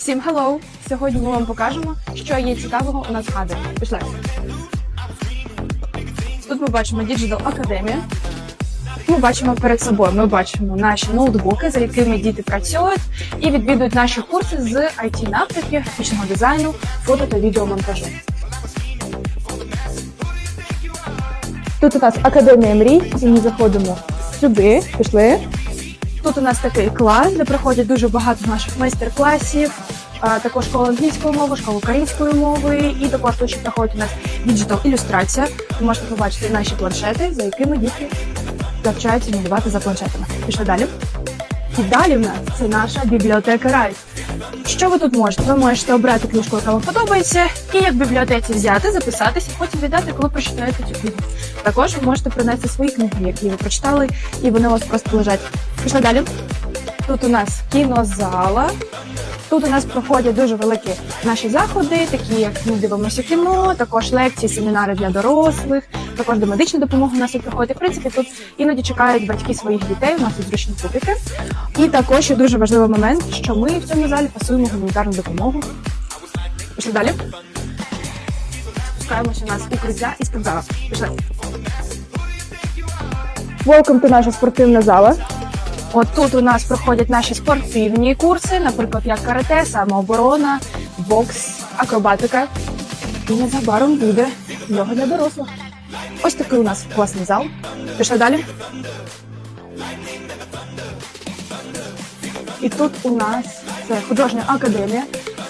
Всім hello! Сьогодні ми вам покажемо, що є цікавого у нас в. Пішли. Тут ми бачимо Digital Academy. Ми бачимо перед собою, ми бачимо наші ноутбуки, за якими діти працюють і відвідують наші курси з it напрямків, графічного дизайну, фото та відеомонтажу. Тут у нас академія мрій, і ми заходимо сюди, пішли. Тут у нас такий клас, де проходять дуже багато наших майстер-класів, також школа англійської мови, школа української мови, і також тут ще проходить у нас діджитал ілюстрація. Ви можете побачити наші планшети, за якими діти навчаються малювати за планшетами. Пішли далі. І далі в нас це наша бібліотека Райт. Що ви тут можете? Ви можете обрати книжку, яка вам подобається, і як в бібліотеці взяти, записатися, потім віддати, коли прочитаєте цю книгу. Також ви можете принести свої книги, які ви прочитали, і вони у вас просто лежать. Пішли далі. Тут у нас кінозала. Тут у нас проходять дуже великі наші заходи, такі як ми дивимося кіно, також лекції, семінари для дорослих, також до медичної допомоги у нас тут проходить. В принципі, тут іноді чекають батьки своїх дітей. У нас тут зручні кубики. І також ще дуже важливий момент, що ми в цьому залі пасуємо гуманітарну допомогу. Пішли далі. Спускаємося у нас укриття і спортзала. Пішли. Welcome to наша спортивна зала. От тут у нас проходять наші спортивні курси, наприклад, як карате, самооборона, бокс, акробатика. І незабаром буде йога для дорослих. Ось такий у нас класний зал. Пішли далі. І тут у нас це художня академія,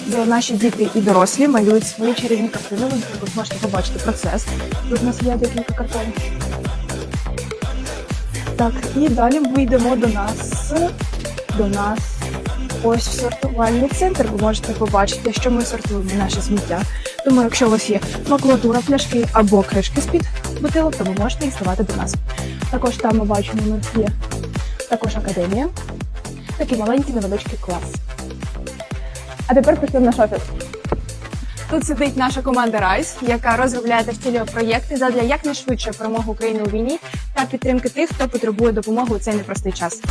де наші діти і дорослі малюють свої чарівні картини. Ви можете побачити процес. Тут у нас є декілька картин. Так, і далі ми йдемо до нас. До нас. Ось сортувальний центр. Ви можете побачити, що ми сортуємо наше сміття. Тому, якщо у вас є макулатура, пляшки або кришки з-під бутилок, то ви можете їх здавати до нас. Також там ми бачимо, у нас є також академія. Такий маленький невеличкий клас. А тепер пішли в наш офіс. Тут сидить наша команда Райс, яка розробляє та втілює проєкти задля якнайшвидшої перемоги України у війні та підтримки тих, хто потребує допомоги у цей непростий час.